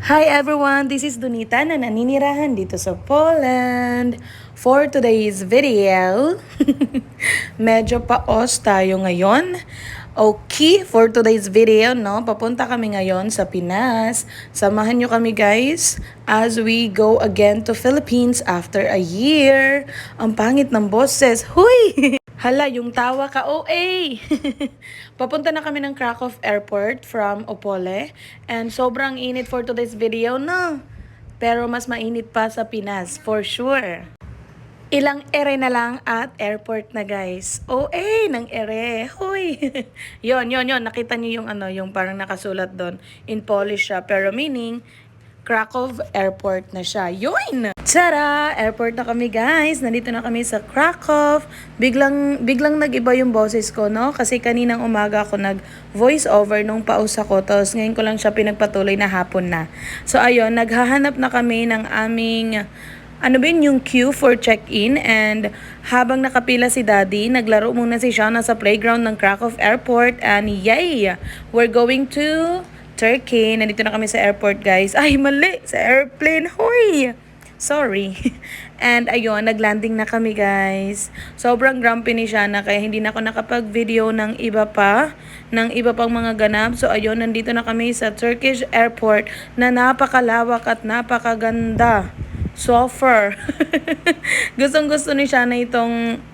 Hi everyone, this is Donita na naninirahan dito sa Poland. For today's video, medyo paos tayo ngayon. Okay, for today's video, no, papunta kami ngayon sa Pinas. Samahan nyo kami guys as we go again to Philippines after a year. Ang pangit ng boses. Huy! Hala, yung tawa ka, OA! Papunta na kami ng Krakow Airport from Opole. And sobrang init for today's video, no? Pero mas mainit pa sa Pinas, for sure. Ilang ere na lang at airport na guys. OA ng ere. Hoy. yon, yon, yon. Nakita niyo yung ano, yung parang nakasulat doon. In Polish siya. Pero meaning, Krakow Airport na siya. Yun! Tara! Airport na kami guys. Nandito na kami sa Krakow. Biglang, biglang nag-iba yung boses ko, no? Kasi kaninang umaga ako nag-voice over nung paus ako. Tapos ngayon ko lang siya pinagpatuloy na hapon na. So ayun, naghahanap na kami ng aming ano ba yun, yung queue for check-in and habang nakapila si Daddy, naglaro muna si Shauna sa playground ng Krakow Airport and yay! We're going to Turkey. Nandito na kami sa airport, guys. Ay, mali! Sa airplane! Hoy! Sorry. And ayun, naglanding na kami guys. Sobrang grumpy ni Shana kaya hindi na ako nakapag-video ng iba pa, ng iba pang mga ganap. So ayun, nandito na kami sa Turkish airport na napakalawak at napakaganda. Sofer. Gustong gusto ni Shana itong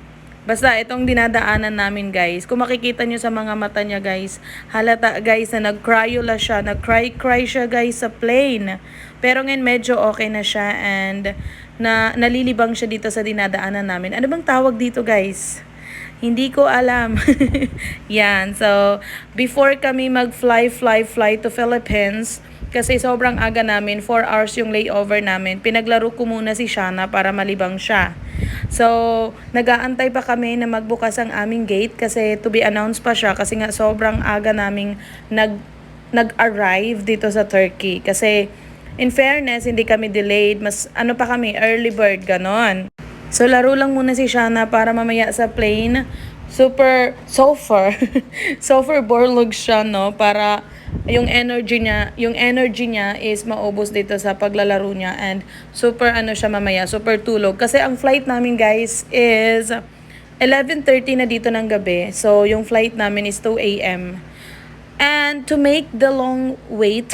Basta itong dinadaanan namin guys, kung makikita nyo sa mga mata niya guys, halata guys na nag-cryola siya, nag-cry-cry siya guys sa plane. Pero ngayon medyo okay na siya and na nalilibang siya dito sa dinadaanan namin. Ano bang tawag dito guys? Hindi ko alam. Yan. So, before kami mag-fly, fly, fly to Philippines, kasi sobrang aga namin, 4 hours yung layover namin, pinaglaro ko muna si Shana para malibang siya. So, nag-aantay pa kami na magbukas ang aming gate kasi to be announced pa siya kasi nga sobrang aga naming nag nag-arrive dito sa Turkey. Kasi in fairness, hindi kami delayed. Mas ano pa kami, early bird, ganon. So, laro lang muna si Shana para mamaya sa plane. Super, so far, so far borlog siya, no? Para yung energy niya, yung energy niya is maubos dito sa paglalaro niya and super ano siya mamaya, super tulog. Kasi ang flight namin guys is 11.30 na dito ng gabi. So yung flight namin is 2 a.m. And to make the long wait,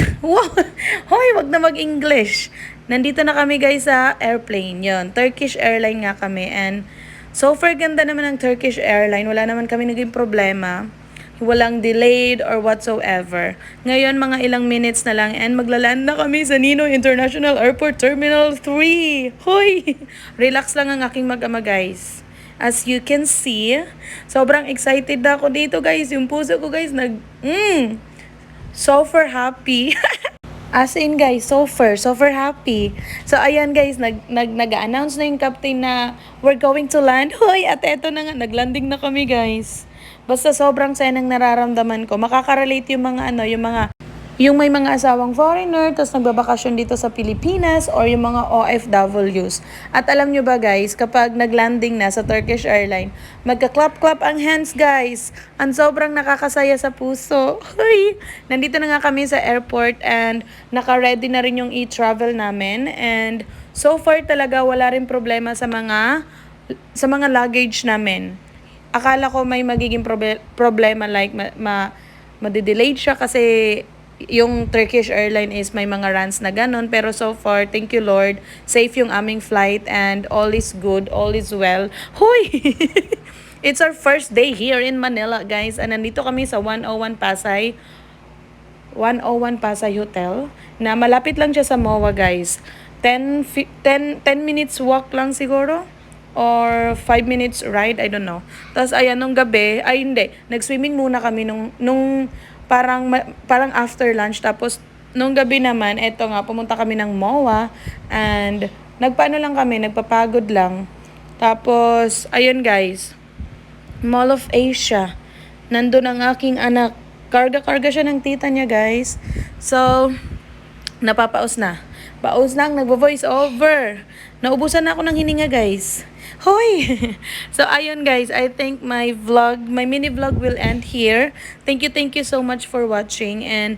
hoy, wag na mag-English. Nandito na kami guys sa airplane, yon Turkish airline nga kami and so far ganda naman ng Turkish airline. Wala naman kami naging problema walang delayed or whatsoever. Ngayon, mga ilang minutes na lang and maglaland na kami sa Ninoy International Airport Terminal 3. Hoy! Relax lang ang aking mag-ama guys. As you can see, sobrang excited na ako dito guys. Yung puso ko guys, nag... Mm, super happy. As in guys, so far, so far happy. So ayan guys, nag nag nag-announce na yung captain na we're going to land. Hoy, at eto na nga, naglanding na kami guys. Basta sobrang saya ng nararamdaman ko. Makaka-relate yung mga ano, yung mga yung may mga asawang foreigner, tapos nagbabakasyon dito sa Pilipinas, or yung mga OFWs. At alam nyo ba guys, kapag naglanding na sa Turkish Airline, magka-clap-clap ang hands guys. Ang sobrang nakakasaya sa puso. Hoy! Nandito na nga kami sa airport and naka-ready na rin yung e-travel namin. And so far talaga wala rin problema sa mga sa mga luggage namin akala ko may magiging proble- problema like ma, ma madidelayed siya kasi yung Turkish airline is may mga runs na ganun. Pero so far, thank you Lord, safe yung aming flight and all is good, all is well. Hoy! It's our first day here in Manila, guys. And nandito kami sa 101 Pasay. 101 Pasay Hotel. Na malapit lang siya sa MOA, guys. 10, 10, 10 minutes walk lang siguro or 5 minutes ride, I don't know. Tapos ayan, nung gabi, ay hindi, nag-swimming muna kami nung, nung parang, parang after lunch. Tapos nung gabi naman, eto nga, pumunta kami ng MOA and nagpaano lang kami, nagpapagod lang. Tapos, ayun guys, Mall of Asia. Nandun ang aking anak. Karga-karga siya ng tita niya, guys. So, napapaus na. Paus lang, nagvo-voice over. Naubusan na ako ng hininga, guys. Hoy! so, ayun guys, I think my vlog, my mini vlog will end here. Thank you, thank you so much for watching. And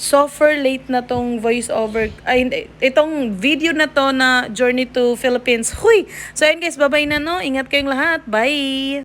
super late na tong voice over, ay itong video na to na Journey to Philippines. Huy! So ayun guys, bye-bye na no. Ingat kayong lahat. Bye!